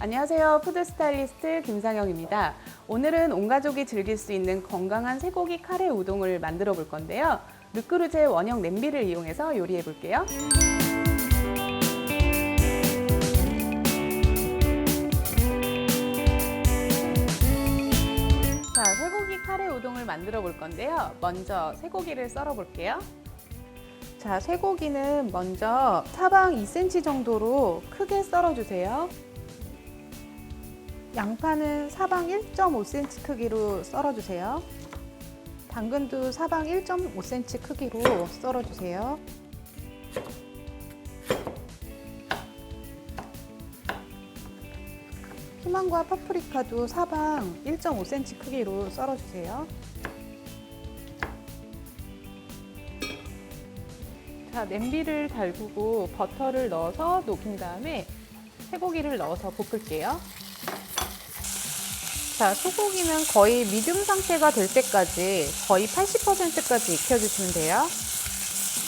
안녕하세요. 푸드 스타일리스트 김상영입니다. 오늘은 온 가족이 즐길 수 있는 건강한 쇠고기 카레 우동을 만들어 볼 건데요. 르크루제 원형 냄비를 이용해서 요리해 볼게요. 자, 쇠고기 카레 우동을 만들어 볼 건데요. 먼저 쇠고기를 썰어 볼게요. 자, 쇠고기는 먼저 사방 2cm 정도로 크게 썰어 주세요. 양파는 사방 1.5cm 크기로 썰어 주세요. 당근도 사방 1.5cm 크기로 썰어 주세요. 피망과 파프리카도 사방 1.5cm 크기로 썰어 주세요. 자, 냄비를 달구고 버터를 넣어서 녹인 다음에 쇠고기를 넣어서 볶을게요. 자, 소고기는 거의 미디움 상태가 될 때까지 거의 80%까지 익혀주시면 돼요.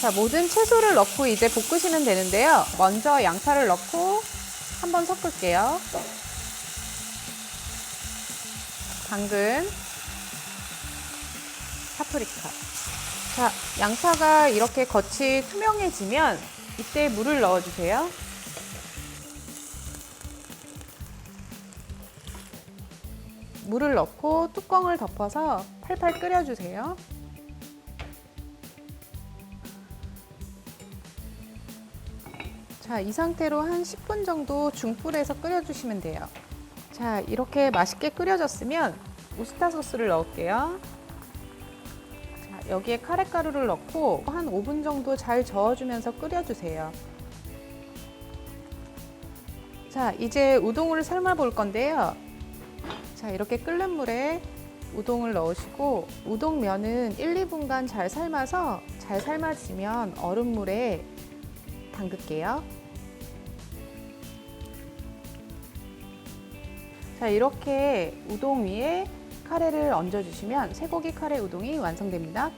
자, 모든 채소를 넣고 이제 볶으시면 되는데요. 먼저 양파를 넣고 한번 섞을게요. 당근, 파프리카. 자, 양파가 이렇게 겉이 투명해지면 이때 물을 넣어주세요. 물을 넣고 뚜껑을 덮어서 팔팔 끓여주세요. 자, 이 상태로 한 10분 정도 중불에서 끓여주시면 돼요. 자, 이렇게 맛있게 끓여졌으면 우스타 소스를 넣을게요. 자, 여기에 카레 가루를 넣고 한 5분 정도 잘 저어주면서 끓여주세요. 자, 이제 우동을 삶아 볼 건데요. 자, 이렇게 끓는 물에 우동을 넣으시고 우동면은 1, 2분간 잘 삶아서 잘 삶아지면 얼음물에 담글게요. 자, 이렇게 우동 위에 카레를 얹어 주시면 쇠고기 카레 우동이 완성됩니다.